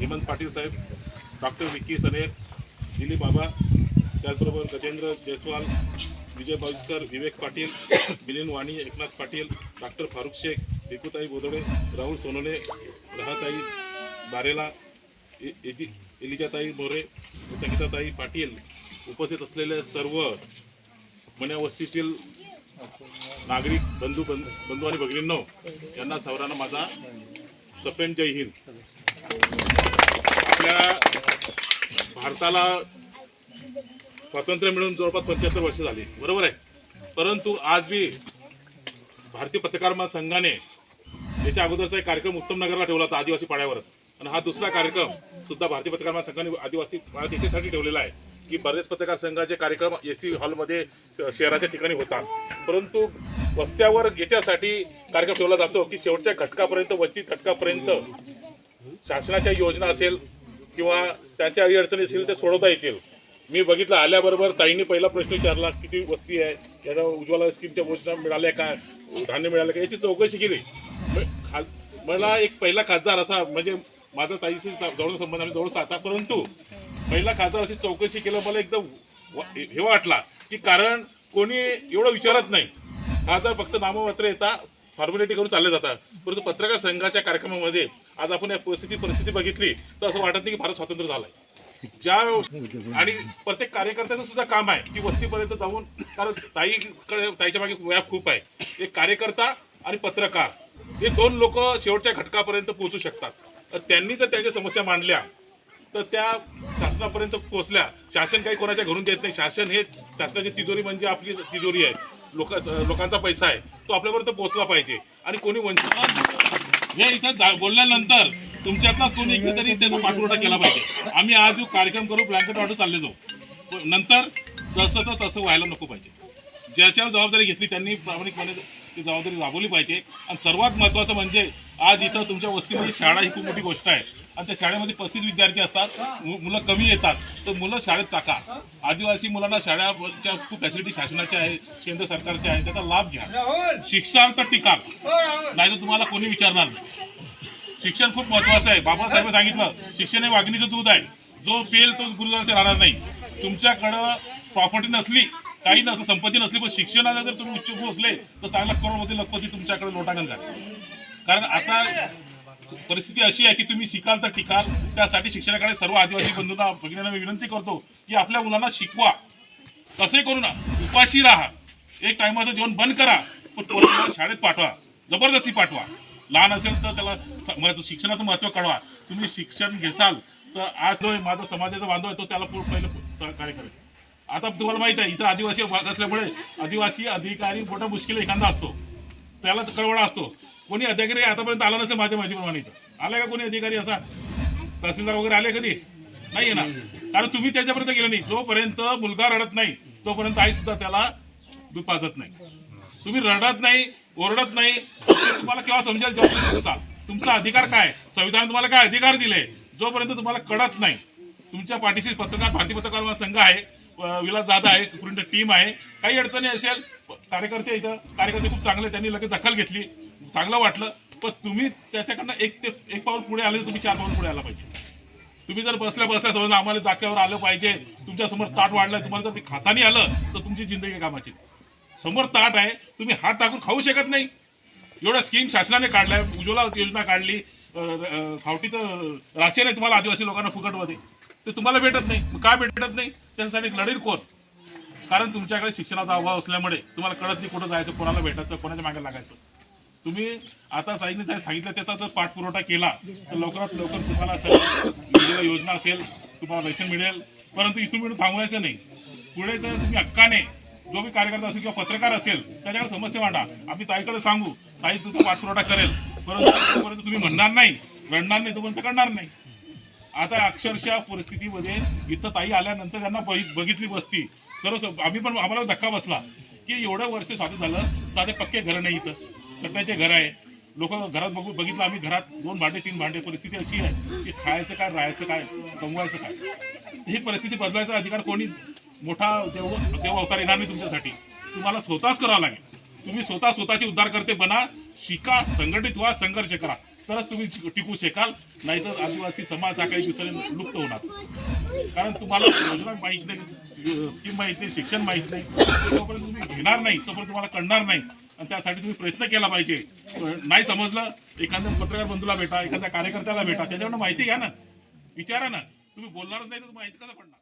हेमंत पाटील साहेब डॉक्टर विक्की सनेर दिलीप बाबा त्याचबरोबर गजेंद्र जयस्वाल विजय बाविस्कर विवेक पाटील मिलिंद वाणी एकनाथ पाटील डॉक्टर फारुख शेख भिकुताई बोदडे राहुल सोनोने रहाताई बारेला ए- एजी एलिजाताई मोरे संगीताताई पाटील उपस्थित असलेले सर्व मण्यावस्तीतील नागरिक बंधू बंधू आणि भगिनींनो यांना सर्वांना माझा सफेन जय हिंद. आपल्या भारताला स्वातंत्र्य मिळून जवळपास पंच्याहत्तर वर्ष झाली. बरोबर आहे? परंतु आज बी भारतीय पत्रकार महासंघाने याच्या अगोदरचा एक कार्यक्रम उत्तम नगरला ठेवला होता आदिवासी पाड्यावरच. आणि हा दुसरा कार्यक्रम सुद्धा भारतीय पत्रकार संघाने आदिवासी पाड्यात याच्यासाठी ठेवलेला आहे की बरेच पत्रकार संघाचे कार्यक्रम ए सी हॉलमध्ये शहराच्या ठिकाणी होतात. परंतु वस्त्यावर याच्यासाठी कार्यक्रम ठेवला जातो की शेवटच्या घटकापर्यंत वंचित घटकापर्यंत शासनाच्या योजना असेल किंवा त्यांच्या अडीअडचणी असेल ते सोडवता येतील. मी बघितलं आल्याबरोबर ताईंनी पहिला प्रश्न विचारला किती वस्ती आहे? याला उज्ज्वला स्कीमच्या योजना मिळाल्या का? धान्य मिळालं का? याची चौकशी केली. खा- मला एक पहिला खासदार असा म्हणजे माझा ताईशी जवळ संबंध आम्ही जवळ साधा परंतु पहिला खासदार अशी चौकशी केलं मला एकदम व- हे वाटला की कारण कोणी एवढं विचारत नाही. खासदार फक्त नाममात्र येता फॉर्मॅलिटी करून चालले जातात. परंतु पत्रकार संघाच्या कार्यक्रमामध्ये आज आपण या परिस्थिती परिस्थिती बघितली तर असं वाटत नाही की भारत स्वातंत्र्य झालंय. ज्या आणि प्रत्येक कार्यकर्त्याचं सुद्धा काम आहे की वस्तीपर्यंत जाऊन कारण ताईकडे ताईच्या मागे व्याप खूप आहे. एक कार्यकर्ता आणि पत्रकार हे दोन लोक शेवटच्या घटकापर्यंत पोहोचू शकतात. तर त्यांनी जर त्यांच्या समस्या मांडल्या तर त्या शासनापर्यंत पोहोचल्या. शासन काही कोणाच्या घरून देत नाही. शासन हे शासनाची तिजोरी म्हणजे आपली तिजोरी आहे. लोक लोकांचा पैसा आहे. तो आपल्यापर्यंत पोहोचला पाहिजे. आणि कोणी वंचित हे इथं जा- बोलल्यानंतर तुमच्यातलाच कोणी एक तरी त्याचा पाठपुरावा केला पाहिजे. आम्ही आज जो कार्यक्रम करू ब्लँकेट ऑर्डर चालले जाऊ. नंतर जसं तर तसं व्हायला नको पाहिजे. ज्याच्यावर जबाबदारी घेतली त्यांनी प्रामाणिकपणे ती जबाबदारी राबवली पाहिजे. आणि सर्वात महत्त्वाचं म्हणजे आज इथं तुमच्या वस्तीमध्ये शाळा ही खूप मोठी गोष्ट आहे. आणि त्या शाळेमध्ये पस्तीस विद्यार्थी असतात. मुलं कमी येतात. तर मुलं शाळेत टाका. आदिवासी मुलांना शाळाच्या खूप फॅसिलिटी शासनाच्या आहे केंद्र सरकारच्या आहे. त्याचा लाभ घ्या. शिक्षण तर टिका. नाही तर तुम्हाला कोणी विचारणार नाही. शिक्षण खूप महत्वाचं आहे. बाबासाहेब सांगितलं शिक्षण हे वाघिणीचं दूध आहे. जो पेल तो गुरुदाराचे राहणार नाही. तुमच्याकडं प्रॉपर्टी नसली काही नसं संपत्ती नसली पण शिक्षणाला जर तुम्ही उच्च पोहोचले तर चांगला करोडमध्ये लखपती तुमच्याकडे लोटांगण झाले कारण आता परिस्थिती अशी आहे की तुम्ही शिकाल तर टिकाल. त्यासाठी शिक्षणाकडे सर्व आदिवासी बंधूंना भगिनींना मी विनंती करतो की आपल्या मुलांना शिकवा. कसे करू ना उपाशी राहा. एक टायमाचं जेवण बंद करा पण पोरांना शाळेत पाठवा. जबरदस्ती पाठवा. लहान असेल तर त्याला शिक्षणाचं महत्त्व कळवा. तुम्ही शिक्षण घेसाल तर आज जो माझा समाजाचा बांधव आहे तो त्याला पूर्ण पहिलं सहकार्य करेल. आता तुम्हाला माहीत आहे इथं आदिवासी भाग असल्यामुळे आदिवासी अधिकारी मोठा मुश्किल एखादा असतो. त्याला कळवळा असतो. कोणी अधिकारी आतापर्यंत आला नसेल माझ्या माहितीप्रमाणे इथं. आला का कोणी अधिकारी असा? तहसीलदार वगैरे आले कधी? नाही ना. कारण तुम्ही त्याच्यापर्यंत गेले नाही. जोपर्यंत मुलगा रडत नाही तोपर्यंत आई सुद्धा त्याला दूध पाजत नाही. तुम्ही रडत नाही ओरडत नाही तुम्हाला केव्हा समजेल? जेव्हा तुमचा अधिकार काय? संविधान तुम्हाला काय अधिकार दिले जोपर्यंत तुम्हाला कळत नाही. तुमच्या पाठीशी पत्रकार भारतीय पत्रकार संघ आहे. विलास दादा आहे पूर्ण टीम आहे. काही अडचणी असेल कार्यकर्ते इथं कार्यकर्ते खूप चांगले त्यांनी लगेच दखल घेतली. चांगलं वाटलं. पण तुम्ही त्याच्याकडनं एक ते एक पाऊल पुढे आले तर तुम्ही चार पाऊल पुढे आला पाहिजे. तुम्ही जर बसल्या बसल्या समजा आम्हाला जाक्यावर आलं पाहिजे तुमच्यासमोर ताट वाढलं तुम्हाला जर ते खातानी आलं तर तुमची जिंदगी कामाची. समोर ताट आहे तुम्ही हात टाकून खाऊ शकत नाही. एवढ्या स्कीम शासनाने काढल्या उज्ज्वला योजना काढली. खावटीचं राशन आहे तुम्हाला आदिवासी लोकांना फुकटमध्ये. ते तुम्हाला भेटत नाही. का भेटत नाही? त्याच्यासाठी लढील कोण? कारण तुमच्याकडे शिक्षणाचा अभाव असल्यामुळे तुम्हाला कळत नाही कुठं जायचं कोणाला भेटायचं कोणाच्या मागे लागायचं. तुम्ही आता साईने जे सांगितलं त्याचा जर पाठपुरवठा केला तर लवकरात लवकर तुम्हाला असेल योजना असेल तुम्हाला रेशन मिळेल. परंतु इथून मिळून थांबवायचं नाही. पुढे तर तुम्ही हक्काने जो मी कार्यकर्ता असेल किंवा पत्रकार असेल त्याच्याकडे समस्या मांडा. आम्ही ताईकडे सांगू ताई तुमचा पाठपुरवठा करेल. परंतु तुम्ही म्हणणार नाही रडणार नाही तोपर्यंत करणार नाही. आता अक्षरशः परिस्थितीमध्ये इथं ताई आल्यानंतर त्यांना बघित बघितली बसती. सर्व आम्ही पण आम्हाला धक्का बसला की एवढं वर्ष साधं झालं साधे पक्के घरं नाही इथं. कट्ट्याचे घर आहे. लोक घरात बघू बघितलं आम्ही घरात दोन भांडे तीन भांडे. परिस्थिती अशी आहे की खायचं काय राहायचं काय कमवायचं काय. ही परिस्थिती बदलायचा अधिकार कोणी मोठा देव देव अवतार येणार नाही तुमच्यासाठी. तुम्हाला स्वतःच करावं लागेल. तुम्ही स्वतः स्वतःचे उद्धारकर्ते बना शिका संघटित व्हा संघर्ष करा. तरच तुम्ही टिकू शकाल नाहीतर आदिवासी समाज हा काही दुसऱ्या लुप्त होणार. कारण तुम्हाला योजना माहीत नाही स्कीम माहीत नाही शिक्षण माहीत नाही. तोपर्यंत तुम्ही घेणार नाही तोपर्यंत तुम्हाला कळणार नाही. आणि त्यासाठी तुम्ही प्रयत्न केला पाहिजे. नाही समजलं एखाद्या पत्रकार बंधूला भेटा एखाद्या कार्यकर्त्याला भेटा त्याच्याकडनं माहिती घ्या ना. विचारा ना. तुम्ही बोलणारच नाही तर माहिती कसं पडणार?